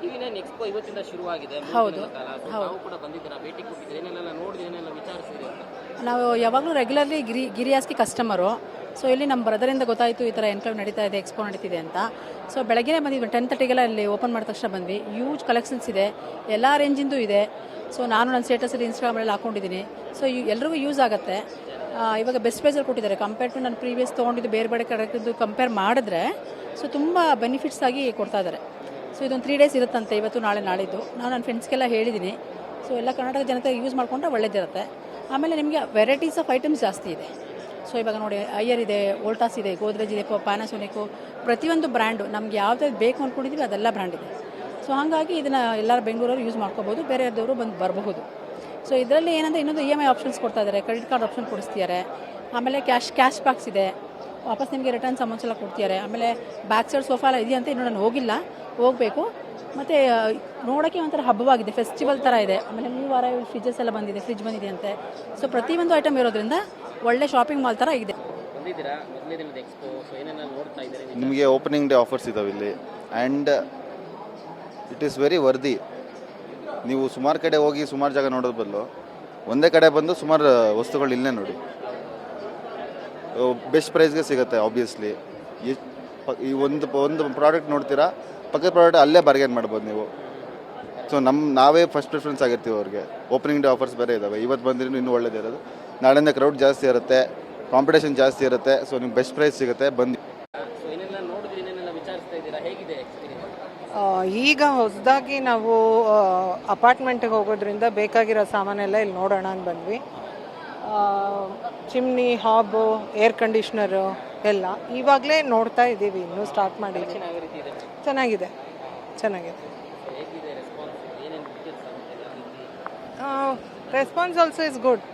TV nine expo ಇವತ್ತಿಂದ ಶುರುವಾಗಿದೆ. ಹೌದು, ತಾವು ಕೂಡ ಬಂದಿದ್ದೀರಾ? ಭೇಟಿ ಕೊಟ್ಟಿದ್ದೀರಿ? ಏನೆಲ್ಲ ನೋಡಿದ್ರಿ ಏನೆಲ್ಲ ವಿಚಾರಿಸಿದ್ರಿ ನಾವು ಯಾವಾಗಲೂ ರೆಗ್ಯುಲರ್ಲಿ ಗಿರಿ ಗಿರಿಯಾಸ್ಕಿ ಕಸ್ಟಮರು ಸೊ ಇಲ್ಲಿ ನಮ್ಮ ಬ್ರದರಿಂದ ಗೊತ್ತಾಯಿತು ಈ ಥರ ಎನ್ಕ್ಲೇವ್ ನಡೀತಾ ಇದೆ ಎಕ್ಸ್ಪೋ ನಡೀತಿದೆ ಅಂತ. ಸೊ ಬೆಳಗ್ಗೆ ಬಂದಿದ್ವಿ. ಟೆನ್ ತರ್ಟಿಗೆಲ್ಲ ಅಲ್ಲಿ ಓಪನ್ ಮಾಡಿದ ತಕ್ಷಣ ಬಂದ್ವಿ. ಯೂಜ್ ಕಲೆಕ್ಷನ್ಸ್ ಇದೆ. ಎಲ್ಲ ರೇಂಜಿಂದು ಇದೆ ಸೊ ನಾನು ನನ್ನ ಸ್ಟೇಟಸಲ್ಲಿ ಇನ್ಸ್ಟಾಗ್ರಾಮಲ್ಲಿ ಹಾಕೊಂಡಿದ್ದೀನಿ. ಸೊ ಎಲ್ರಿಗೂ ಯೂಸ್ ಆಗುತ್ತೆ. ಇವಾಗ ಬೆಸ್ಟ್ ಪ್ರೈಸಲ್ಲಿ ಕೊಟ್ಟಿದ್ದಾರೆ. ಕಂಪೇರ್ ಟು ನಾನು ಪ್ರೀವಿಯಸ್ ತೊಗೊಂಡಿದ್ದು ಬೇರೆ ಬೇರೆ ಕಡೆ ಕಂಪೇರ್ ಮಾಡಿದ್ರೆ ಸೊ ತುಂಬ ಬೆನಿಫಿಟ್ಸ್ ಆಗಿ ಕೊಡ್ತಾ ಇದ್ದಾರೆ. ಸೊ ಇದೊಂದು ತ್ರೀ ಡೇಸ್ ಇರುತ್ತಂತೆ, ಇವತ್ತು, ನಾಳೆ, ನಾಳಿದ್ದು. ನಾನು ನನ್ನ ಫ್ರೆಂಡ್ಸ್ಗೆಲ್ಲ ಹೇಳಿದ್ದೀನಿ. ಸೊ ಎಲ್ಲ ಕರ್ನಾಟಕ ಜನತೆ ಯೂಸ್ ಮಾಡಿಕೊಂಡ್ರೆ ಒಳ್ಳೇದಿರುತ್ತೆ. ಆಮೇಲೆ ನಿಮಗೆ ವೆರೈಟೀಸ್ ಆಫ್ ಐಟಮ್ಸ್ ಜಾಸ್ತಿ ಇದೆ. ಸೊ ಇವಾಗ ನೋಡಿ, ಅಯ್ಯರ್ ಇದೆ ವೋಲ್ಟಾಸ್ ಇದೆ ಗೋದ್ರೇಜ್ ಇದೆ ಪ್ಯಾನಾಸೋನಿಕ್ಕು ಪ್ರತಿಯೊಂದು ಬ್ರ್ಯಾಂಡು ನಮ್ಗೆ ಯಾವ್ದು ಬೇಕು ಅಂದ್ಕೊಂಡಿದ್ದೀವಿ ಅದೆಲ್ಲ ಬ್ರ್ಯಾಂಡ್ ಇದೆ. ಸೊ ಹಾಗಾಗಿ ಇದನ್ನು ಎಲ್ಲರೂ ಬೆಂಗಳೂರಲ್ಲಿ ಯೂಸ್ ಮಾಡ್ಕೋಬೋದು, ಬೇರೆಯವ್ರದವರು ಬಂದು ಬರಬಹುದು. ಸೊ ಇದರಲ್ಲಿ ಏನಂದರೆ ಇನ್ನೊಂದು ಇ ಎಂ ಐ ಆಪ್ಷನ್ಸ್ ಕೊಡ್ತಾ ಇದ್ದಾರೆ ಕ್ರೆಡಿಟ್ ಕಾರ್ಡ್ ಆಪ್ಷನ್ ಕೊಡಿಸ್ತಿದ್ದಾರೆ ಆಮೇಲೆ ಕ್ಯಾಶ್ ಕ್ಯಾಶ್ ಬ್ಯಾಕ್ಸ್ ಇದೆ. ವಾಪಸ್ ನಿಮಗೆ ರಿಟರ್ನ್ ಅಮೌಂಟ್ಸ್ ಎಲ್ಲ ಕೊಡ್ತಿದ್ದಾರೆ. ಆಮೇಲೆ ಬ್ಯಾಕ್ ಸೈಡ್ ಸೋಫಾ ಎಲ್ಲ ಇದೆಯಂತೆ ಇನ್ನು ನಾನು ಹೋಗಿಲ್ಲ. ಹೋಗಬೇಕು. ಮತ್ತು ನೋಡೋಕ್ಕೆ ಒಂಥರ ಹಬ್ಬವಾಗಿದೆ. ಫೆಸ್ಟಿವಲ್ ಥರ ಇದೆ. ಆಮೇಲೆ ಈ ವಾರ ಫ್ರಿಜ್ಜಸ್ ಎಲ್ಲ ಬಂದಿದೆ. ಫ್ರಿಜ್ ಬಂದಿದೆ ಅಂತೆ. ಸೊ ಪ್ರತಿಯೊಂದು ಐಟಮ್ ಇರೋದ್ರಿಂದ ಒಳ್ಳೆ ಶಾಪಿಂಗ್ ಮಾಲ್ ಥರ ಇದೆ. ನಿಮಗೆ ಓಪನಿಂಗ್ ಡೇ ಆಫರ್ಸ್ ಇದಾವೆ ಇಲ್ಲಿ. And it is very worthy ನೀವು ಸುಮಾರು ಕಡೆ ಹೋಗಿ ಸುಮಾರು ಜಾಗ ನೋಡೋದು ಬದಲು. ಒಂದೇ ಕಡೆ ಬಂದು ಸುಮಾರು ವಸ್ತುಗಳು ಇಲ್ಲೇ ನೋಡಿ. ಬೆಸ್ಟ್ ಪ್ರೈಸ್ಗೆ ಸಿಗುತ್ತೆ ಆಬ್ವಿಯಸ್ಲಿ ಈ ಒಂದು ಒಂದು ಪ್ರಾಡಕ್ಟ್ ನೋಡ್ತೀರಾ ಪಕ್ಕದ ಪ್ರಾಡಕ್ಟ್ ಅಲ್ಲೇ ಬಾರ್ಗೇನ್ ಮಾಡ್ಬೋದು ನೀವು. ಸೊ ನಮ್ಮ ನಾವೇ ಫಸ್ಟ್ ಪ್ರಿಫರೆನ್ಸ್ ಆಗಿರ್ತೀವಿ ಅವ್ರಿಗೆ. ಓಪನಿಂಗ್ ಡೇ ಆಫರ್ಸ್ ಬೇರೆ ಇದ್ದಾವೆ ಇವತ್ತು ಬಂದ್ರೂ ಇನ್ನೂ ಒಳ್ಳೇದೇ ಇರೋದು. ನಾಳೆಯಿಂದ ಕ್ರೌಡ್ ಜಾಸ್ತಿ ಇರುತ್ತೆ ಕಾಂಪಿಟೇಷನ್ ಜಾಸ್ತಿ ಇರುತ್ತೆ ಸೊ ನಿಮ್ಗೆ ಬೆಸ್ಟ್ ಪ್ರೈಸ್ ಸಿಗುತ್ತೆ ಬಂದು ಸೊ ಏನೆಲ್ಲ ನೋಡಿದ್ರಿ ಏನೆಲ್ಲ ವಿಚಾರಿಸ್ತಾ ಇದ್ದೀರಾ? ಹೇಗಿದೆ ಈಗ ಹೊಸದಾಗಿ ನಾವು ಅಪಾರ್ಟ್ಮೆಂಟ್ಗೆ ಹೋಗೋದ್ರಿಂದ ಬೇಕಾಗಿರೋ ಸಾಮಾನೆಲ್ಲ ಇಲ್ಲಿ ನೋಡೋಣ ಅಂತ ಬಂದ್ವಿ. ಚಿಮ್ನಿ ಹಾಬು ಏರ್ ಕಂಡೀಷ್ನರು ಎಲ್ಲ ಇವಾಗಲೇ ನೋಡ್ತಾ ಇದ್ದೀವಿ ಇನ್ನೂ ಸ್ಟಾರ್ಟ್ ಮಾಡಿ ಚೆನ್ನಾಗಿದೆ. ಚೆನ್ನಾಗಿದೆ. Response also is good